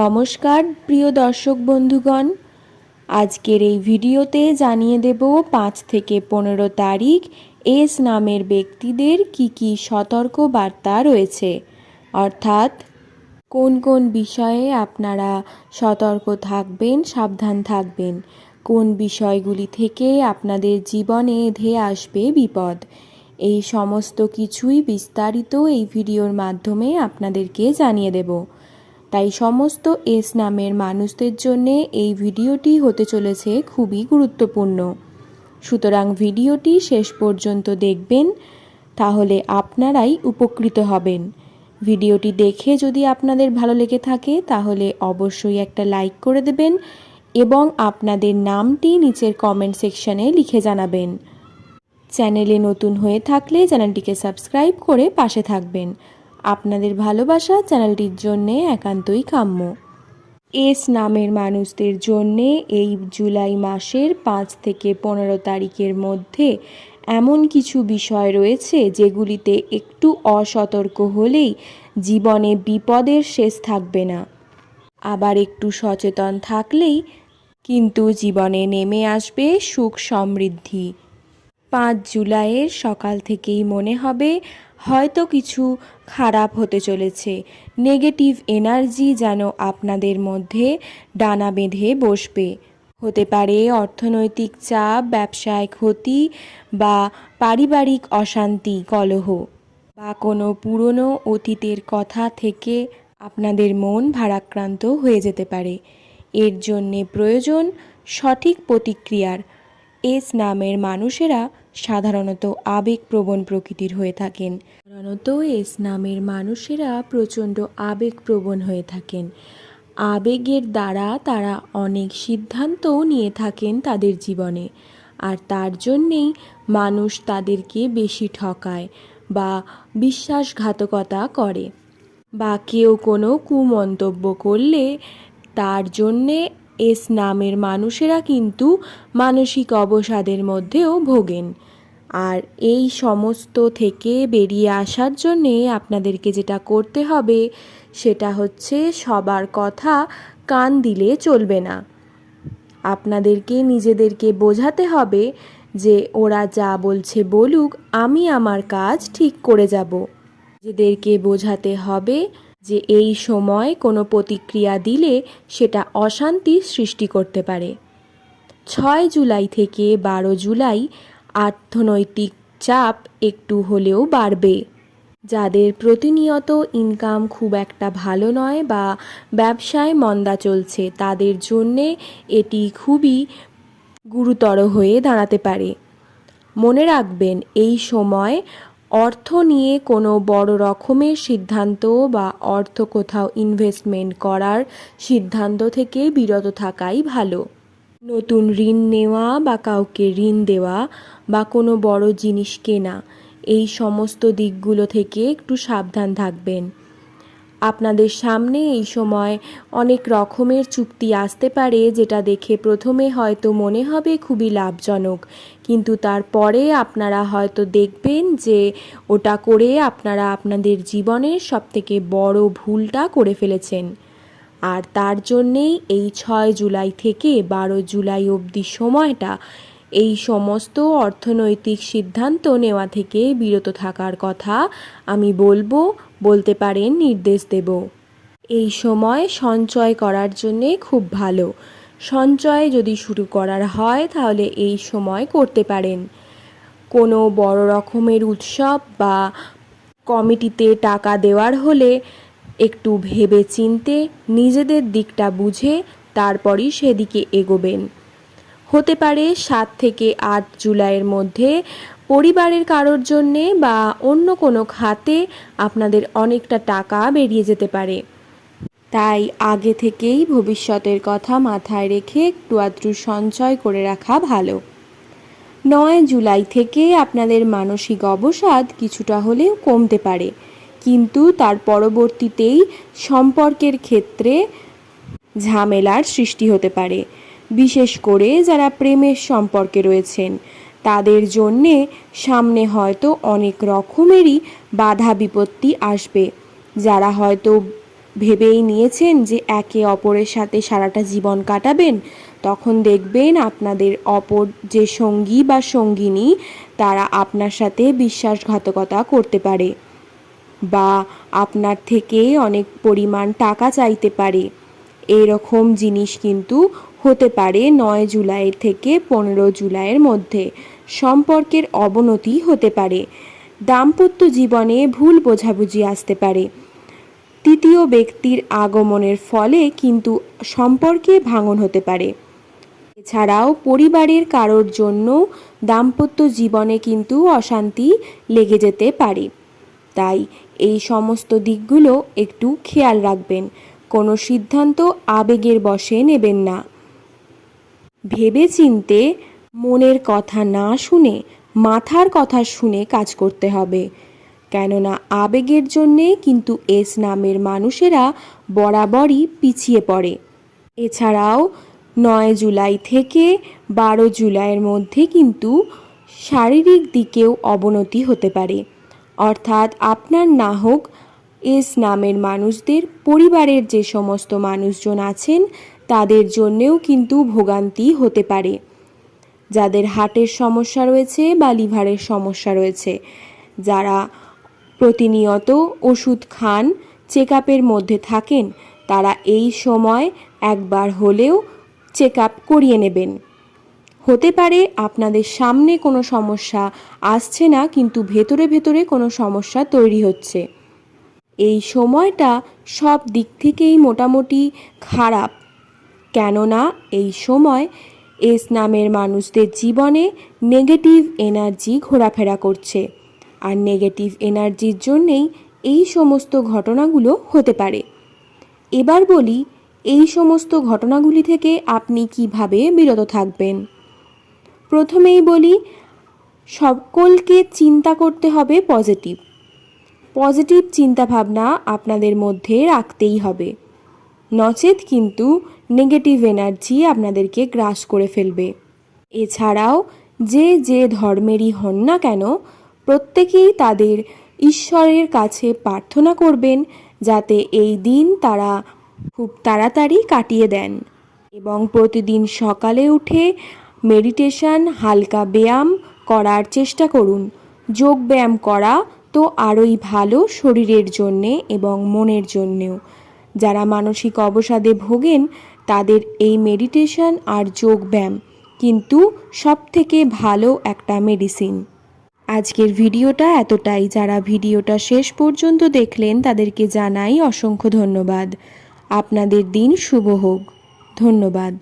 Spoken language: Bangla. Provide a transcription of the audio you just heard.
নমস্কার, প্রিয় দর্শক বন্ধুগণ। আজকের এই ভিডিওতে জানিয়ে দেব পাঁচ থেকে পনেরো তারিখ এস নামের ব্যক্তিদের কি কি সতর্ক বার্তা রয়েছে। অর্থাৎ, কোন কোন বিষয়ে আপনারা সতর্ক থাকবেন, সাবধান থাকবেন? কোন বিষয়গুলি থেকে আপনাদের জীবনে ধেয়ে আসবে বিপদ? এই সমস্ত কিছুই বিস্তারিত এই ভিডিওর মাধ্যমে আপনাদেরকে জানিয়ে দেব। তাই সমস্ত এস নামের মানুষদের জন্য এই ভিডিওটি হতে চলেছে খুবই গুরুত্বপূর্ণ। সুতরাং ভিডিওটি শেষ পর্যন্ত দেখবেন, তাহলে আপনারাই উপকৃত হবেন। ভিডিওটি দেখে যদি আপনাদের ভালো লেগে থাকে, তাহলে অবশ্যই একটা লাইক করে দেবেন এবং আপনাদের নামটি নিচের কমেন্ট সেকশানে লিখে জানাবেন। চ্যানেলে নতুন হয়ে থাকলে চ্যানেলটিকে সাবস্ক্রাইব করে পাশে থাকবেন। আপনাদের ভালোবাসা চ্যানেলটির জন্যে একান্তই কাম্য। এস নামের মানুষদের জন্যে এই জুলাই মাসের পাঁচ থেকে পনেরো তারিখের মধ্যে এমন কিছু বিষয় রয়েছে যেগুলিতে একটু অসতর্ক হলেই জীবনে বিপদের শেষ থাকবে না। আবার একটু সচেতন থাকলেই কিন্তু জীবনে নেমে আসবে সুখ সমৃদ্ধি। পাঁচ জুলাইয়ের সকাল থেকেই মনে হবে হয়তো কিছু খারাপ হতে চলেছে। নেগেটিভ এনার্জি যেন আপনাদের মধ্যে ডানা বেঁধে বসবে। হতে পারে অর্থনৈতিক চাপ, ব্যবসায় ক্ষতি বা পারিবারিক অশান্তি, কলহ বা কোনো পুরনো অতীতের কথা থেকে আপনাদের মন ভারাক্রান্ত হয়ে যেতে পারে। এর জন্যে প্রয়োজন সঠিক প্রতিক্রিয়ার এস নামের মানুষেরা সাধারণত আবেগপ্রবণ প্রকৃতির হয়ে থাকেন। সাধারণত এস নামের মানুষেরা প্রচণ্ড আবেগপ্রবণ হয়ে থাকেন। আবেগের দ্বারা তারা অনেক সিদ্ধান্তও নিয়ে থাকেন তাদের জীবনে। আর তার জন্যেই মানুষ তাদেরকে বেশি ঠকায় বা বিশ্বাসঘাতকতা করে। বা কেউ কোনো কুমন্তব্য করলে তার জন্যে এস নামের মানুষেরা কিন্তু মানসিক অবসাদের মধ্যেও ভোগেন। আর এই সমস্ত থেকে বেরিয়ে আসার জন্যে আপনাদেরকে যেটা করতে হবে, সেটা হচ্ছে সবার কথা কান দিলে চলবে না। আপনাদেরকে, নিজেদেরকে বোঝাতে হবে যে ওরা যা বলছে বলুক, আমি আমার কাজ ঠিক করে যাব। নিজেদেরকে বোঝাতে হবে যে এই সময় কোনো প্রতিক্রিয়া দিলে সেটা অশান্তি সৃষ্টি করতে পারে। ছয় জুলাই থেকে বারো জুলাই অর্থনৈতিক চাপ একটু হলেও বাড়বে। যাদের প্রতিনিয়ত ইনকাম খুব একটা ভালো নয় বা ব্যবসায় মন্দা চলছে, তাদের জন্যে এটি খুবই গুরুতর হয়ে দাঁড়াতে পারে। মনে রাখবেন, এই সময় অর্থ নিয়ে কোনো বড় রকমের সিদ্ধান্ত বা অর্থ কোথাও ইনভেস্টমেন্ট করার সিদ্ধান্ত থেকে বিরত থাকাই ভালো। নতুন ঋণ নেওয়া বা কাউকে ঋণ দেওয়া বা কোনো বড় জিনিস কেনা, এই সমস্ত দিকগুলো থেকে একটু সাবধান থাকবেন। আপনাদের সামনে এই সময় অনেক রকমের চুক্তি আসতে পারে, যেটা দেখে প্রথমে হয়তো মনে হবে খুবই লাভজনক। কিন্তু তারপরে আপনারা হয়তো দেখবেন যে ওটা করে আপনারা আপনাদের জীবনের সবথেকে বড় ভুলটা করে ফেলেছেন। আর তার জন্যেই এই ছয় জুলাই থেকে বারো জুলাই অবধি সময়টা এই সমস্ত অর্থনৈতিক সিদ্ধান্ত নেওয়া থেকে বিরত থাকার কথা আমি বলব। বলতে পারেন নির্দেশ দেব। এই সময় সঞ্চয় করার জন্যে খুব ভালো। সঞ্চয় যদি শুরু করার হয়, তাহলে এই সময় করতে পারেন। কোনো বড় রকমের উৎসব বা কমিটিতে টাকা দেওয়ার হলে একটু ভেবে চিনতে নিজেদের দিকটা বুঝে তারপরই সেদিকে এগোবেন। হতে পারে সাত থেকে আট জুলাইয়ের মধ্যে পরিবারের কারোর জন্যে বা অন্য কোনো খাতে আপনাদের অনেকটা টাকা বেরিয়ে যেতে পারে। তাই আগে থেকেই ভবিষ্যতের কথা মাথায় রেখে একটু আধটু সঞ্চয় করে রাখা ভালো। নয় জুলাই থেকে আপনাদের মানসিক অবসাদ কিছুটা হলেও কমতে পারে। কিন্তু তার পরবর্তীতেই সম্পর্কের ক্ষেত্রে ঝামেলার সৃষ্টি হতে পারে। বিশেষ করে যারা প্রেমের সম্পর্কে রয়েছেন। তাদের জন্যে সামনে হয়তো অনেক রকমেরই বাধা বিপত্তি আসবে। যারা হয়তো ভেবেই নিয়েছেন যে একে অপরের সাথে সারাটা জীবন কাটাবেন, তখন দেখবেন আপনাদের অপর যে সঙ্গী বা সঙ্গিনী, তারা আপনার সাথে বিশ্বাসঘাতকতা করতে পারে বা আপনার থেকে অনেক পরিমাণ টাকা চাইতে পারে। এরকম জিনিস কিন্তু হতে পারে নয় জুলাইয়ের থেকে পনেরো জুলাইয়ের মধ্যে। সম্পর্কের অবনতি হতে পারে। দাম্পত্য জীবনে ভুল বোঝাবুঝি আসতে পারে। তৃতীয় ব্যক্তির আগমনের ফলে কিন্তু সম্পর্কে ভাঙন হতে পারে। এছাড়াও পরিবারের কারোর জন্য দাম্পত্য জীবনে কিন্তু অশান্তি লেগে যেতে পারে। তাই এই সমস্ত দিকগুলো একটু খেয়াল রাখবেন। কোনো সিদ্ধান্ত আবেগের বশে নেবেন না। ভেবে চিনতে মনের কথা না শুনে, মাথার কথা শুনে কাজ করতে হবে। কেননা আবেগের জন্যে কিন্তু এস নামের মানুষেরা বরাবরই পিছিয়ে পড়ে। এছাড়াও নয় জুলাই থেকে বারো জুলাইয়ের মধ্যে কিন্তু শারীরিক দিকেও অবনতি হতে পারে। অর্থাৎ আপনার না হোক, এস নামের মানুষদের পরিবারের যে সমস্ত মানুষজন আছেন, তাদের জন্যেও কিন্তু ভোগান্তি হতে পারে। যাদের হার্টের সমস্যা রয়েছে বা লিভারের সমস্যা রয়েছে, যারা প্রতিনিয়ত ওষুধ খান চেক আপের মধ্যে থাকেন, তারা এই সময় একবার হলেও চেক আপ করিয়ে নেবেন। হতে পারে আপনাদের সামনে কোনো সমস্যা আসছে না, কিন্তু ভেতরে ভেতরে কোনো সমস্যা তৈরি হচ্ছে। এই সময়টা সব দিক থেকেই মোটামুটি খারাপ। কেননা এই সময় এস নামের মানুষদের জীবনে নেগেটিভ এনার্জি ঘোরাফেরা করছে। আর নেগেটিভ এনার্জির জন্যেই এই সমস্ত ঘটনাগুলো হতে পারে। এবার বলি, এই সমস্ত ঘটনাগুলি থেকে আপনি কীভাবে বিরত থাকবেন? প্রথমেই বলি, সকলকে চিন্তা করতে হবে পজিটিভ পজিটিভ চিন্তাভাবনা আপনাদের মধ্যে রাখতেই হবে। নচেত কিন্তু নেগেটিভ এনার্জি আপনাদেরকে গ্রাস করে ফেলবে। এছাড়াও, যে যে ধর্মেরই হন না কেন, প্রত্যেকেই তাদের ঈশ্বরের কাছে প্রার্থনা করবেন যাতে এই দিন তারা খুব তাড়াতাড়ি কাটিয়ে দেন। এবং প্রতিদিন সকালে উঠে মেডিটেশন, হালকা ব্যায়াম করার চেষ্টা করুন। যোগ ব্যায়াম করা তো আরোই ভালো শরীরের জন্যে এবং মনের জন্যেও। যারা মানসিক অবসাদে ভোগেন তাদের এই মেডিটেশন আর যোগব্যায়াম কিন্তু সব থেকে ভালো একটা মেডিসিন আজকের ভিডিওটা এতটাই। যারা ভিডিওটা শেষ পর্যন্ত দেখলেন, তাদেরকে জানাই অসংখ্য ধন্যবাদ। আপনাদের দিন শুভ হোক। ধন্যবাদ।